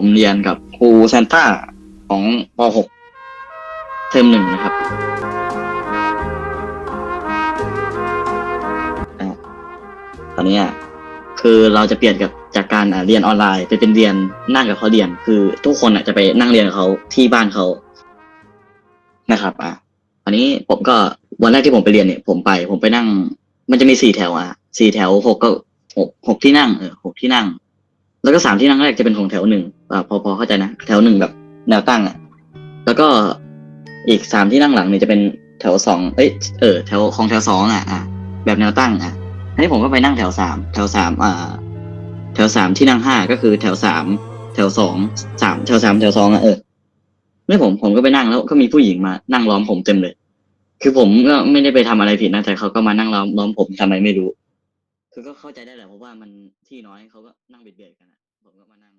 ผมเรียนกับครูซานต้าของป .6 เทอมหนึ่งนะครับอะตอนนี้อะคือเราจะเปลี่ยนกับจากการเรียนออนไลน์ไปเป็นเรียนนั่งกับเขาเรียน คือทุกคนอะจะไปนั่งเรียนกับเขาที่บ้านเขานะครับ อะอันนี้ผมก็วันแรกที่ผมไปเรียนเนี่ย ผมไป ผมไปนั่ง มันจะมีสี่แถวอะสี่แถวหกก็หกหกที่นั่งเออหกที่นั่ง แล้วก็สามที่นั่งแรกจะเป็นของแถวหนึ่ง อ่าพอพอเข้าใจนะแถวหนึ่งแบบแนวตั้งอะแล้วก็อีกสามที่นั่งหลังเนี่ยจะเป็นแถวสองเอ้ยเออแถวของแถวสองอะอะแบบแนวตั้งอะอันนี้ผมก็ไปนั่งแถวสามแถวสามอ่า แถวสามที่นั่งห้าก็คือแถวสามแถวสองสามแถวสามแถวสองอะเออไม่ผมผมก็ไปนั่งแล้วก็มีผู้หญิงมานั่งล้อมผมเต็มเลย คือผมก็ไม่ได้ไปทำอะไรผิดนะแต่เขาก็มานั่งล้อมล้อมผมทำไมไม่รู้ คือก็เข้าใจได้แหละเพราะว่ามันที่น้อยเขาก็นั่งเบียดเบียดกันอะผมก็มานั่ง